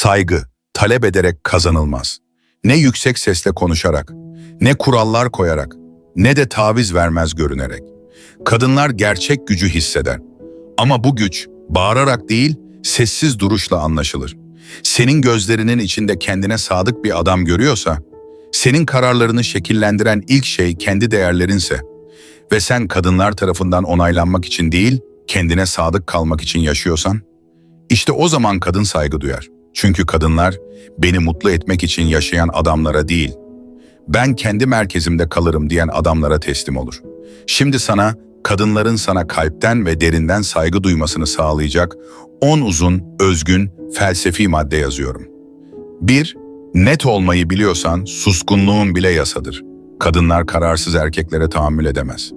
Saygı, talep ederek kazanılmaz. Ne yüksek sesle konuşarak, ne kurallar koyarak, ne de taviz vermez görünerek. Kadınlar gerçek gücü hisseder. Ama bu güç bağırarak değil, sessiz duruşla anlaşılır. Senin gözlerinin içinde kendine sadık bir adam görüyorsa, senin kararlarını şekillendiren ilk şey kendi değerlerinse ve sen kadınlar tarafından onaylanmak için değil, kendine sadık kalmak için yaşıyorsan, işte o zaman kadın saygı duyar. Çünkü kadınlar beni mutlu etmek için yaşayan adamlara değil, ben kendi merkezimde kalırım diyen adamlara teslim olur. Şimdi sana kadınların sana kalpten ve derinden saygı duymasını sağlayacak 10 uzun, özgün, felsefi madde yazıyorum. 1. Net olmayı biliyorsan suskunluğun bile yasadır. Kadınlar kararsız erkeklere tahammül edemez.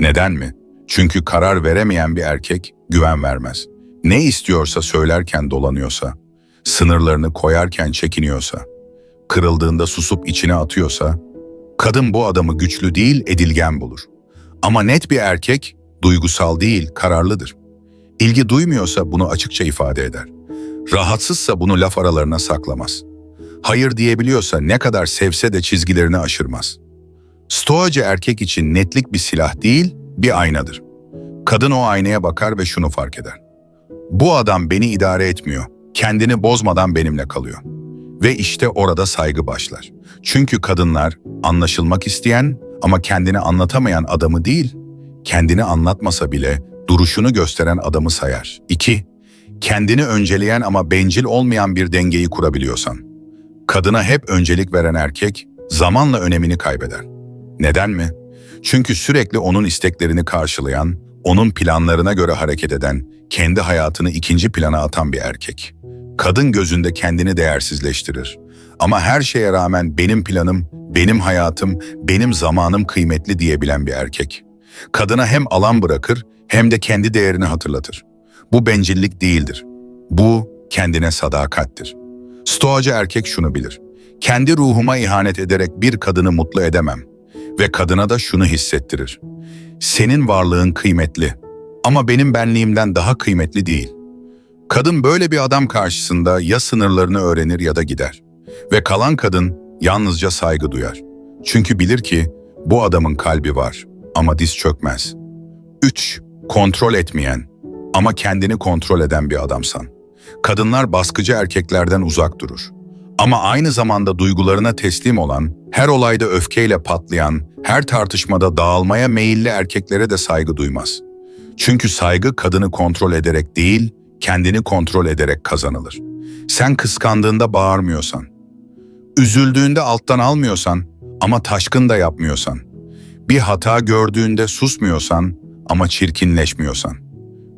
Neden mi? Çünkü karar veremeyen bir erkek güven vermez. Ne istiyorsa söylerken dolanıyorsa, sınırlarını koyarken çekiniyorsa, kırıldığında susup içine atıyorsa, kadın bu adamı güçlü değil edilgen bulur. Ama net bir erkek duygusal değil kararlıdır. İlgi duymuyorsa bunu açıkça ifade eder. Rahatsızsa bunu laf aralarına saklamaz. Hayır diyebiliyorsa ne kadar sevse de çizgilerini aşırmaz. Stoacı erkek için netlik bir silah değil, bir aynadır. Kadın o aynaya bakar ve şunu fark eder. Bu adam beni idare etmiyor, kendini bozmadan benimle kalıyor. Ve işte orada saygı başlar. Çünkü kadınlar anlaşılmak isteyen ama kendini anlatamayan adamı değil, kendini anlatmasa bile duruşunu gösteren adamı sayar. 2. Kendini önceleyen ama bencil olmayan bir dengeyi kurabiliyorsan. Kadına hep öncelik veren erkek zamanla önemini kaybeder. Neden mi? Çünkü sürekli onun isteklerini karşılayan, onun planlarına göre hareket eden, kendi hayatını ikinci plana atan bir erkek. Kadın gözünde kendini değersizleştirir. Ama her şeye rağmen benim planım, benim hayatım, benim zamanım kıymetli diyebilen bir erkek. Kadına hem alan bırakır hem de kendi değerini hatırlatır. Bu bencillik değildir. Bu kendine sadakattir. Stoacı erkek şunu bilir. Kendi ruhuma ihanet ederek bir kadını mutlu edemem. Ve kadına da şunu hissettirir. Senin varlığın kıymetli ama benim benliğimden daha kıymetli değil. Kadın böyle bir adam karşısında ya sınırlarını öğrenir ya da gider. Ve kalan kadın yalnızca saygı duyar. Çünkü bilir ki bu adamın kalbi var ama diz çökmez. 3. Kontrol etmeyen ama kendini kontrol eden bir adamsan. Kadınlar baskıcı erkeklerden uzak durur. Ama aynı zamanda duygularına teslim olan, her olayda öfkeyle patlayan, her tartışmada dağılmaya meyilli erkeklere de saygı duymaz. Çünkü saygı kadını kontrol ederek değil, kendini kontrol ederek kazanılır. Sen kıskandığında bağırmıyorsan, üzüldüğünde alttan almıyorsan ama taşkın da yapmıyorsan, bir hata gördüğünde susmuyorsan ama çirkinleşmiyorsan,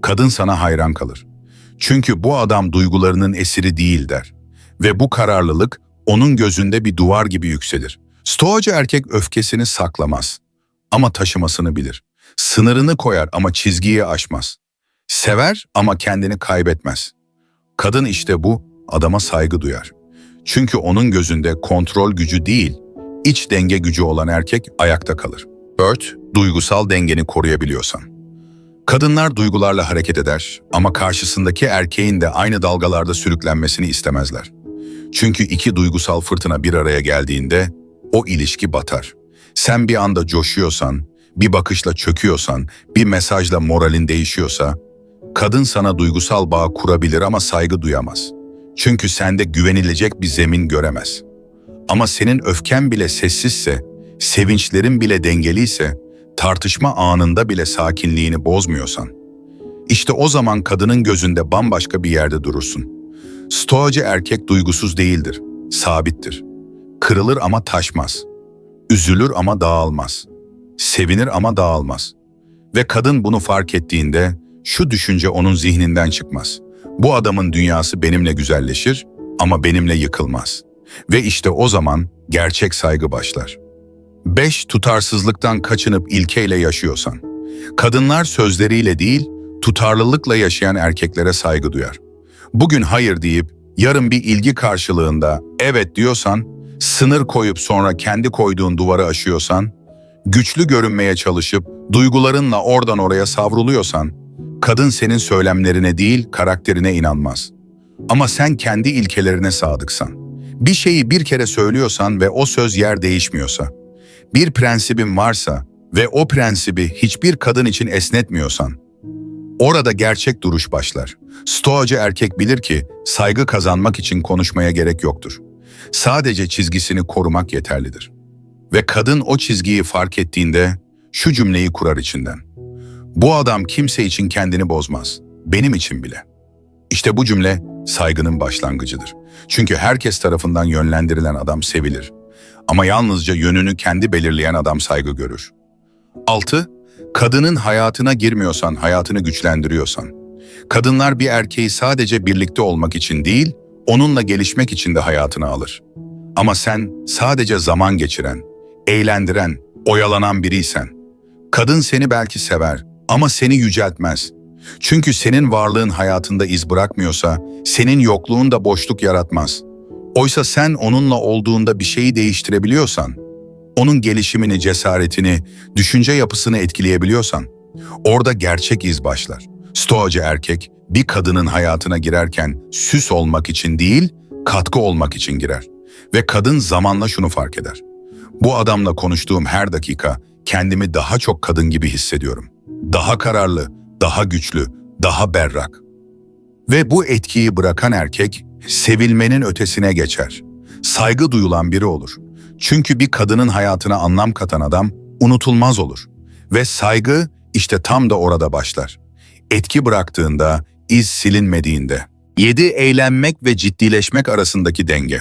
kadın sana hayran kalır. Çünkü bu adam duygularının esiri değil der. Ve bu kararlılık onun gözünde bir duvar gibi yükselir. Stoacı erkek öfkesini saklamaz ama taşımasını bilir. Sınırını koyar ama çizgiyi aşmaz. Sever ama kendini kaybetmez. Kadın işte bu adama saygı duyar. Çünkü onun gözünde kontrol gücü değil, iç denge gücü olan erkek ayakta kalır. 4. Duygusal dengeni koruyabiliyorsan. Kadınlar duygularla hareket eder ama karşısındaki erkeğin de aynı dalgalarda sürüklenmesini istemezler. Çünkü iki duygusal fırtına bir araya geldiğinde o ilişki batar. Sen bir anda coşuyorsan, bir bakışla çöküyorsan, bir mesajla moralin değişiyorsa, kadın sana duygusal bağ kurabilir ama saygı duyamaz. Çünkü sende güvenilecek bir zemin göremez. Ama senin öfken bile sessizse, sevinçlerin bile dengeliyse, tartışma anında bile sakinliğini bozmuyorsan, işte o zaman kadının gözünde bambaşka bir yerde durursun. Stoacı erkek duygusuz değildir, sabittir. Kırılır ama taşmaz. Üzülür ama dağılmaz. Sevinir ama dağılmaz. Ve kadın bunu fark ettiğinde şu düşünce onun zihninden çıkmaz. Bu adamın dünyası benimle güzelleşir ama benimle yıkılmaz. Ve işte o zaman gerçek saygı başlar. 5. Tutarsızlıktan kaçınıp ilkeyle yaşıyorsan. Kadınlar sözleriyle değil, tutarlılıkla yaşayan erkeklere saygı duyar. Bugün hayır deyip yarın bir ilgi karşılığında evet diyorsan, sınır koyup sonra kendi koyduğun duvarı aşıyorsan, güçlü görünmeye çalışıp duygularınla oradan oraya savruluyorsan, kadın senin söylemlerine değil karakterine inanmaz. Ama sen kendi ilkelerine sadıksan, bir şeyi bir kere söylüyorsan ve o söz yer değişmiyorsa, bir prensibin varsa ve o prensibi hiçbir kadın için esnetmiyorsan, orada gerçek duruş başlar. Stoacı erkek bilir ki saygı kazanmak için konuşmaya gerek yoktur. Sadece çizgisini korumak yeterlidir. Ve kadın o çizgiyi fark ettiğinde şu cümleyi kurar içinden. Bu adam kimse için kendini bozmaz. Benim için bile. İşte bu cümle saygının başlangıcıdır. Çünkü herkes tarafından yönlendirilen adam sevilir. Ama yalnızca yönünü kendi belirleyen adam saygı görür. 6. Kadının hayatına girmiyorsan, hayatını güçlendiriyorsan. Kadınlar bir erkeği sadece birlikte olmak için değil, onunla gelişmek için de hayatına alır. Ama sen sadece zaman geçiren, eğlendiren, oyalanan biriysen, kadın seni belki sever ama seni yüceltmez. Çünkü senin varlığın hayatında iz bırakmıyorsa, senin yokluğun da boşluk yaratmaz. Oysa sen onunla olduğunda bir şeyi değiştirebiliyorsan, onun gelişimini, cesaretini, düşünce yapısını etkileyebiliyorsan, orada gerçek iz başlar. Stoacı erkek, bir kadının hayatına girerken süs olmak için değil, katkı olmak için girer. Ve kadın zamanla şunu fark eder. Bu adamla konuştuğum her dakika kendimi daha çok kadın gibi hissediyorum. Daha kararlı, daha güçlü, daha berrak. Ve bu etkiyi bırakan erkek sevilmenin ötesine geçer. Saygı duyulan biri olur. Çünkü bir kadının hayatına anlam katan adam unutulmaz olur. Ve saygı işte tam da orada başlar. Etki bıraktığında, iz silinmediğinde. 7. Eğlenmek ve ciddileşmek arasındaki denge.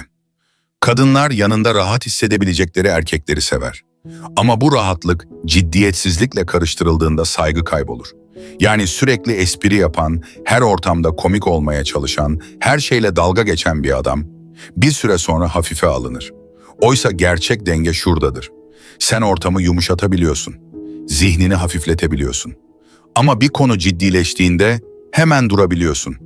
Kadınlar yanında rahat hissedebilecekleri erkekleri sever. Ama bu rahatlık ciddiyetsizlikle karıştırıldığında saygı kaybolur. Yani sürekli espri yapan, her ortamda komik olmaya çalışan, her şeyle dalga geçen bir adam bir süre sonra hafife alınır. Oysa gerçek denge şuradadır. Sen ortamı yumuşatabiliyorsun. Zihnini hafifletebiliyorsun. Ama bir konu ciddileştiğinde hemen durabiliyorsun.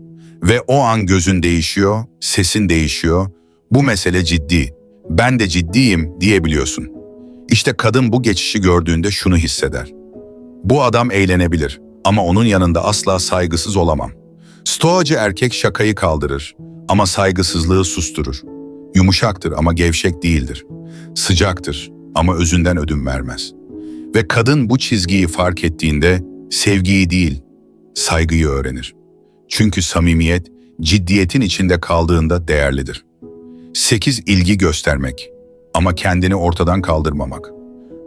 Ve o an gözün değişiyor, sesin değişiyor. Bu mesele ciddi. Ben de ciddiyim diyebiliyorsun. İşte kadın bu geçişi gördüğünde şunu hisseder. Bu adam eğlenebilir ama onun yanında asla saygısız olamam. Stoacı erkek şakayı kaldırır ama saygısızlığı susturur. Yumuşaktır ama gevşek değildir. Sıcaktır ama özünden ödün vermez. Ve kadın bu çizgiyi fark ettiğinde sevgiyi değil, saygıyı öğrenir. Çünkü samimiyet ciddiyetin içinde kaldığında değerlidir. 8. ilgi göstermek ama kendini ortadan kaldırmamak.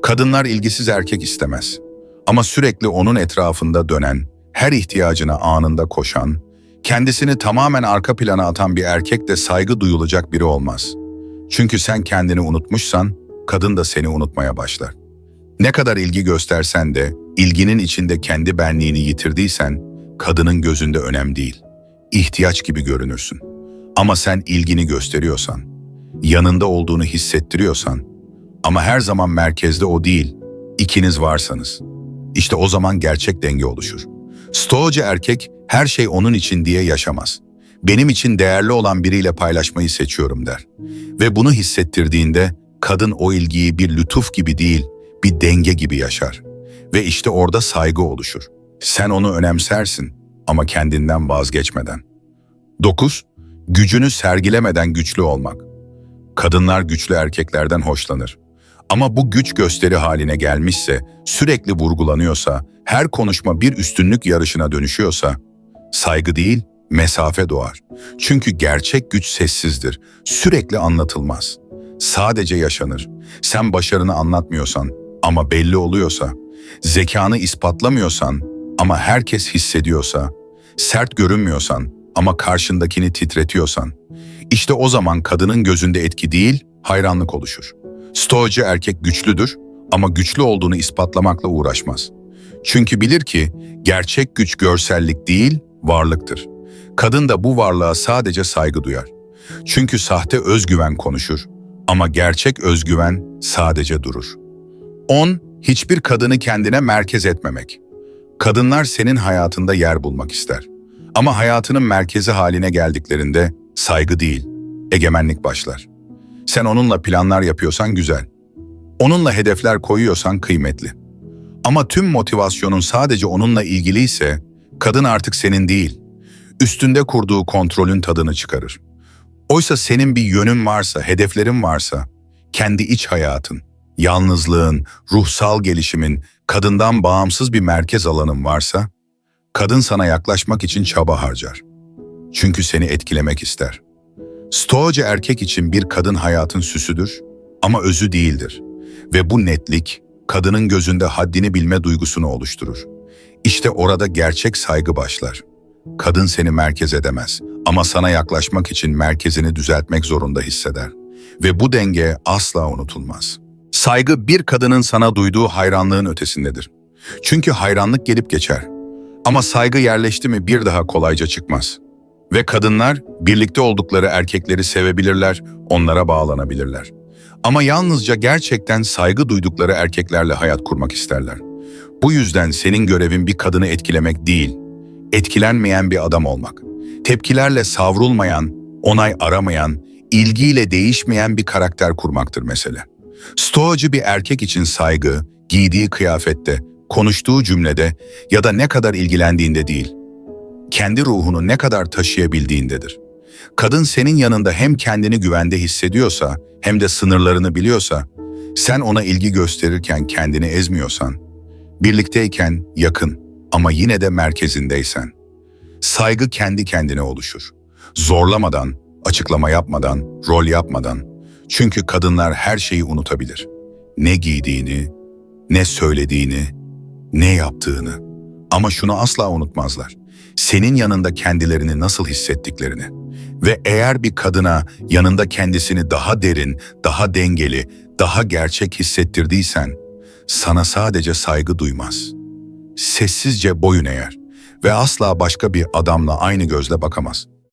Kadınlar ilgisiz erkek istemez. Ama sürekli onun etrafında dönen, her ihtiyacına anında koşan, kendisini tamamen arka plana atan bir erkek de saygı duyulacak biri olmaz. Çünkü sen kendini unutmuşsan, kadın da seni unutmaya başlar. Ne kadar ilgi göstersen de, ilginin içinde kendi benliğini yitirdiysen, kadının gözünde önem değil. İhtiyaç gibi görünürsün. Ama sen ilgini gösteriyorsan, yanında olduğunu hissettiriyorsan, ama her zaman merkezde o değil, ikiniz varsanız, işte o zaman gerçek denge oluşur. Stoacı erkek her şey onun için diye yaşamaz. Benim için değerli olan biriyle paylaşmayı seçiyorum der. Ve bunu hissettirdiğinde kadın o ilgiyi bir lütuf gibi değil, bir denge gibi yaşar. Ve işte orada saygı oluşur. Sen onu önemsersin ama kendinden vazgeçmeden. 9. Gücünü sergilemeden güçlü olmak. Kadınlar güçlü erkeklerden hoşlanır. Ama bu güç gösteri haline gelmişse, sürekli vurgulanıyorsa, her konuşma bir üstünlük yarışına dönüşüyorsa, saygı değil, mesafe doğar. Çünkü gerçek güç sessizdir, sürekli anlatılmaz. Sadece yaşanır. Sen başarını anlatmıyorsan ama belli oluyorsa, zekanı ispatlamıyorsan ama herkes hissediyorsa, sert görünmüyorsan ama karşındakini titretiyorsan, işte o zaman kadının gözünde etki değil, hayranlık oluşur. Stoacı erkek güçlüdür ama güçlü olduğunu ispatlamakla uğraşmaz. Çünkü bilir ki gerçek güç görsellik değil, varlıktır. Kadın da bu varlığa sadece saygı duyar. Çünkü sahte özgüven konuşur ama gerçek özgüven sadece durur. 10. Hiçbir kadını kendine merkez etmemek. Kadınlar senin hayatında yer bulmak ister. Ama hayatının merkezi haline geldiklerinde saygı değil, egemenlik başlar. Sen onunla planlar yapıyorsan güzel. Onunla hedefler koyuyorsan kıymetli. Ama tüm motivasyonun sadece onunla ilgiliyse kadın artık senin değil. üstünde kurduğu kontrolün tadını çıkarır. Oysa senin bir yönün varsa, hedeflerin varsa, kendi iç hayatın, yalnızlığın, ruhsal gelişimin, kadından bağımsız bir merkez alanın varsa, kadın sana yaklaşmak için çaba harcar. Çünkü seni etkilemek ister. Stoacı erkek için bir kadın hayatın süsüdür ama özü değildir. Ve bu netlik, kadının gözünde haddini bilme duygusunu oluşturur. İşte orada gerçek saygı başlar. Kadın seni merkez edemez ama sana yaklaşmak için merkezini düzeltmek zorunda hisseder. Ve bu denge asla unutulmaz. Saygı bir kadının sana duyduğu hayranlığın ötesindedir. Çünkü hayranlık gelip geçer. Ama saygı yerleşti mi bir daha kolayca çıkmaz. Ve kadınlar birlikte oldukları erkekleri sevebilirler, onlara bağlanabilirler. Ama yalnızca gerçekten saygı duydukları erkeklerle hayat kurmak isterler. Bu yüzden senin görevin bir kadını etkilemek değil, etkilenmeyen bir adam olmak. Tepkilerle savrulmayan, onay aramayan, ilgiyle değişmeyen bir karakter kurmaktır mesele. Stoacı bir erkek için saygı, giydiği kıyafette, konuştuğu cümlede ya da ne kadar ilgilendiğinde değil, kendi ruhunu ne kadar taşıyabildiğindedir. Kadın senin yanında hem kendini güvende hissediyorsa hem de sınırlarını biliyorsa, sen ona ilgi gösterirken kendini ezmiyorsan, birlikteyken yakın ama yine de merkezindeysen, saygı kendi kendine oluşur. Zorlamadan, açıklama yapmadan, rol yapmadan. Çünkü kadınlar her şeyi unutabilir. Ne giydiğini, ne söylediğini, ne yaptığını. Ama şunu asla unutmazlar. Senin yanında kendilerini nasıl hissettiklerini. Ve eğer bir kadına yanında kendisini daha derin, daha dengeli, daha gerçek hissettirdiysen, sana sadece saygı duymaz. Sessizce boyun eğer ve asla başka bir adamla aynı gözle bakamaz.